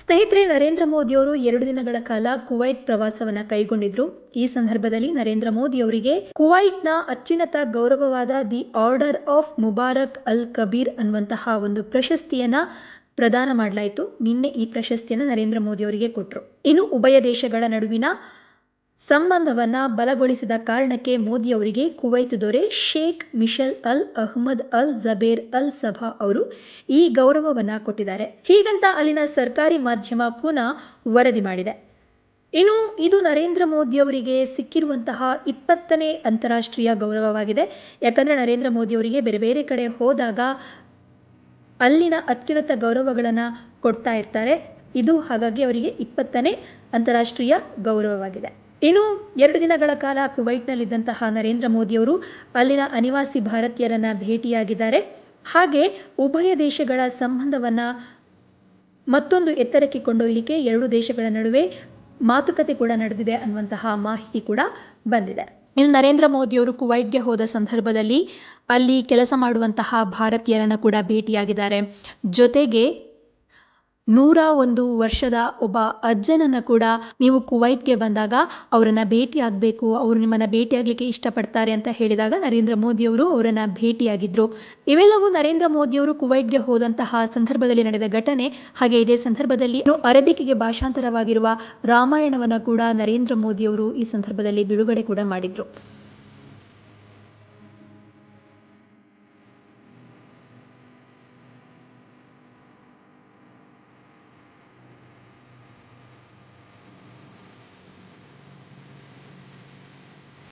ಸ್ನೇಹಿತರೆ, ನರೇಂದ್ರ ಮೋದಿಯವರು ಎರಡು ದಿನಗಳ ಕಾಲ ಕುವೈಟ್ ಪ್ರವಾಸವನ್ನ ಕೈಗೊಂಡಿದ್ರು. ಈ ಸಂದರ್ಭದಲ್ಲಿ ನರೇಂದ್ರ ಮೋದಿ ಅವರಿಗೆ ಕುವೈಟ್ನ ಅತ್ಯುನ್ನತ ಗೌರವವಾದ the order of Mubarak al Kabeer ಅನ್ನುವಂತಹ ಒಂದು ಪ್ರಶಸ್ತಿಯನ್ನ ಪ್ರದಾನ ಮಾಡಲಾಯಿತು. ನಿನ್ನೆ ಈ ಪ್ರಶಸ್ತಿಯನ್ನು ನರೇಂದ್ರ ಮೋದಿ ಅವರಿಗೆ ಕೊಟ್ಟರು ಇನ್ನು ಉಭಯ ದೇಶಗಳ ನಡುವಿನ ಸಂಬಂಧವನ್ನ ಬಲಗೊಳಿಸಿದ ಕಾರಣಕ್ಕೆ ಮೋದಿ ಅವರಿಗೆ ಕುವೈತ್ ದೊರೆ, ಶೇಖ್ ಮಿಷೆಲ್ ಅಲ್ ಅಹ್ಮದ್ ಅಲ್ ಜಬೇರ್ ಅಲ್ ಸಭಾ ಅವರು ಈ ಗೌರವವನ್ನ ಕೊಟ್ಟಿದ್ದಾರೆ. ಹೀಗಂತ ಅಲ್ಲಿನ ಸರ್ಕಾರಿ ಮಾಧ್ಯಮ ಪುನಃ ವರದಿ ಮಾಡಿದೆ. ಇನ್ನು ಇದು ನರೇಂದ್ರ ಮೋದಿ ಅವರಿಗೆ ಸಿಕ್ಕಿರುವಂತಹ ಇಪ್ಪತ್ತನೇ ಅಂತಾರಾಷ್ಟ್ರೀಯ ಗೌರವವಾಗಿದೆ. ಯಾಕಂದರೆ ನರೇಂದ್ರ ಮೋದಿ ಅವರಿಗೆ ಬೇರೆ ಬೇರೆ ಕಡೆ ಹೋದಾಗ ಅಲ್ಲಿನ ಅತ್ಯುನ್ನತ ಗೌರವಗಳನ್ನು ಕೊಡ್ತಾ ಇರ್ತಾರೆ. ಇದು ಹಾಗಾಗಿ ಅವರಿಗೆ ಇಪ್ಪತ್ತನೇ ಅಂತಾರಾಷ್ಟ್ರೀಯ ಗೌರವವಾಗಿದೆ. ಇನ್ನು ಎರಡು ದಿನಗಳ ಕಾಲ ಕುವೈಟ್ನಲ್ಲಿದ್ದಂತಹ ನರೇಂದ್ರ ಮೋದಿಯವರು ಅಲ್ಲಿನ ಅನಿವಾಸಿ ಭಾರತೀಯರನ್ನು ಭೇಟಿಯಾಗಿದ್ದಾರೆ. ಹಾಗೆ ಉಭಯ ದೇಶಗಳ ಸಂಬಂಧವನ್ನು ಮತ್ತೊಂದು ಎತ್ತರಕ್ಕೆ ಕೊಂಡೊಯ್ಯಲಿಕ್ಕೆ ಎರಡು ದೇಶಗಳ ನಡುವೆ ಮಾತುಕತೆ ಕೂಡ ನಡೆದಿದೆ ಅನ್ನುವಂತಹ ಮಾಹಿತಿ ಕೂಡ ಬಂದಿದೆ. ಇನ್ನು ನರೇಂದ್ರ ಮೋದಿಯವರು ಕುವೈಟ್ಗೆ ಹೋದ ಸಂದರ್ಭದಲ್ಲಿ ಅಲ್ಲಿ ಕೆಲಸ ಮಾಡುವಂತಹ ಭಾರತೀಯರನ್ನು ಕೂಡ ಭೇಟಿಯಾಗಿದ್ದಾರೆ. ಜೊತೆಗೆ ನೂರ ಒಂದು ವರ್ಷದ ಒಬ್ಬ ಅಜ್ಜನನ್ನು ಕೂಡ ನೀವು ಕುವೈತ್ಗೆ ಬಂದಾಗ ಅವರನ್ನು ಭೇಟಿ ಆಗಬೇಕು, ಅವರು ನಿಮ್ಮನ್ನು ಭೇಟಿಯಾಗಲಿಕ್ಕೆ ಇಷ್ಟಪಡ್ತಾರೆ ಅಂತ ಹೇಳಿದಾಗ ನರೇಂದ್ರ ಮೋದಿಯವರು ಅವರನ್ನು ಭೇಟಿಯಾಗಿದ್ದರು ಇವೆಲ್ಲವೂ ನರೇಂದ್ರ ಮೋದಿಯವರು ಕುವೈಟ್ಗೆ ಹೋದಂತಹ ಸಂದರ್ಭದಲ್ಲಿ ನಡೆದ ಘಟನೆ. ಹಾಗೆ ಇದೇ ಸಂದರ್ಭದಲ್ಲಿ ಅರಬಿಕಿಗೆ ಭಾಷಾಂತರವಾಗಿರುವ ರಾಮಾಯಣವನ್ನು ಕೂಡ ನರೇಂದ್ರ ಮೋದಿಯವರು ಈ ಸಂದರ್ಭದಲ್ಲಿ ಬಿಡುಗಡೆ ಕೂಡ ಮಾಡಿದರು.